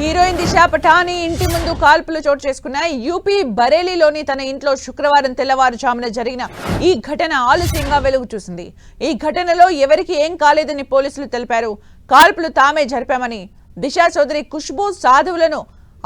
Heroine దిశ పఠాని ఇంటి ముందు కాల్పులు చోటు చేసుకున్నాయి యూపీ బరేలీలోని తన ఇంట్లో శుక్రవారం తెల్లవారుజామున జరిగిన ఈ ఘటన ఆలస్యంగా వెలుగు చూసింది. ఈ ఘటనలో ఎవరికి ఏం కాలేదని పోలీసులు తెలిపారు. కాల్పులు తామే జరిపామని దిశ సోదరి ఖుష్బూ సాధువులను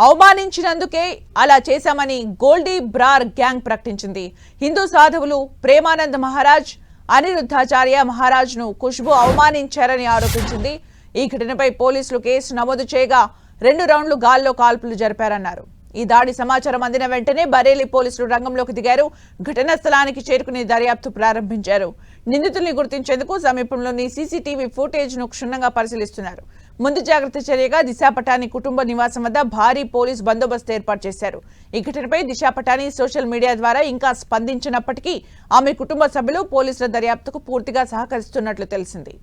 అవమానించినందుకే అలా చేశామని గోల్డీ బ్రార్ గ్యాంగ్ ప్రకటించింది. హిందూ సాధువులు ప్రేమానంద్ మహారాజ్ అనిరుద్ధాచార్య మహారాజ్ను ఖుష్బు అవమానించారని ఆరోపించింది. ఈ ఘటనపై పోలీసులు కేసు నమోదు చేయగా రెండు రౌండ్లు గాల్లో కాల్పులు జరిపారన్నారు. ఈ దాడి సమాచారం అందిన వెంటనే బరేలీ పోలీసులు రంగంలోకి దిగారు. ఘటనా స్థలానికి చేరుకుని దర్యాప్తు ప్రారంభించారు. నిందితుల్ని గుర్తించేందుకు సమీపంలోని సీసీటీవీ ఫుటేజ్ను క్షుణ్ణంగా పరిశీలిస్తున్నారు. ముందు జాగ్రత్త చర్యగా దిశా పటాని కుటుంబ నివాసం వద్ద భారీ పోలీస్ బందోబస్తు ఏర్పాటు చేశారు. ఈ ఘటనపై దిశా పటాని సోషల్ మీడియా ద్వారా ఇంకా స్పందించినప్పటికీ ఆమె కుటుంబ సభ్యులు పోలీసుల దర్యాప్తుకు పూర్తిగా సహకరిస్తున్నట్లు తెలిసింది.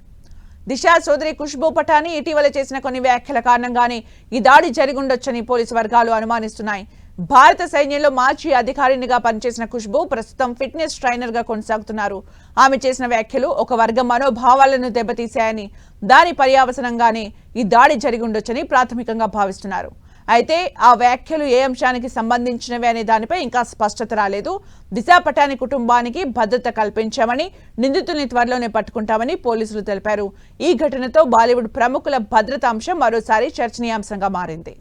దిశ సోదరి ఖుష్బూ పఠాని ఇటీవల చేసిన కొన్ని వ్యాఖ్యల కారణంగానే ఈ దాడి జరిగుండొచ్చని పోలీసు వర్గాలు అనుమానిస్తున్నాయి. భారత సైన్యంలో మాజీ అధికారినిగా పనిచేసిన ఖుష్బూ ప్రస్తుతం ఫిట్నెస్ ట్రైనర్గా కొనసాగుతున్నారు. ఆమె చేసిన వ్యాఖ్యలు ఒక వర్గం మనోభావాలను దెబ్బతీశాయని దాని పర్యావసనంగానే ఈ దాడి జరిగుండొచ్చని ప్రాథమికంగా భావిస్తున్నారు. అయితే ఆ వ్యాఖ్యలు ఏ అంశానికి సంబంధించినవి అనే దానిపై ఇంకా స్పష్టత రాలేదు. దిశా పటాని కుటుంబానికి భద్రత కల్పించామని నిందితుల్ని త్వరలోనే పట్టుకుంటామని పోలీసులు తెలిపారు. ఈ ఘటనతో బాలీవుడ్ ప్రముఖుల భద్రత అంశం మరోసారి చర్చనీయాంశంగా మారింది.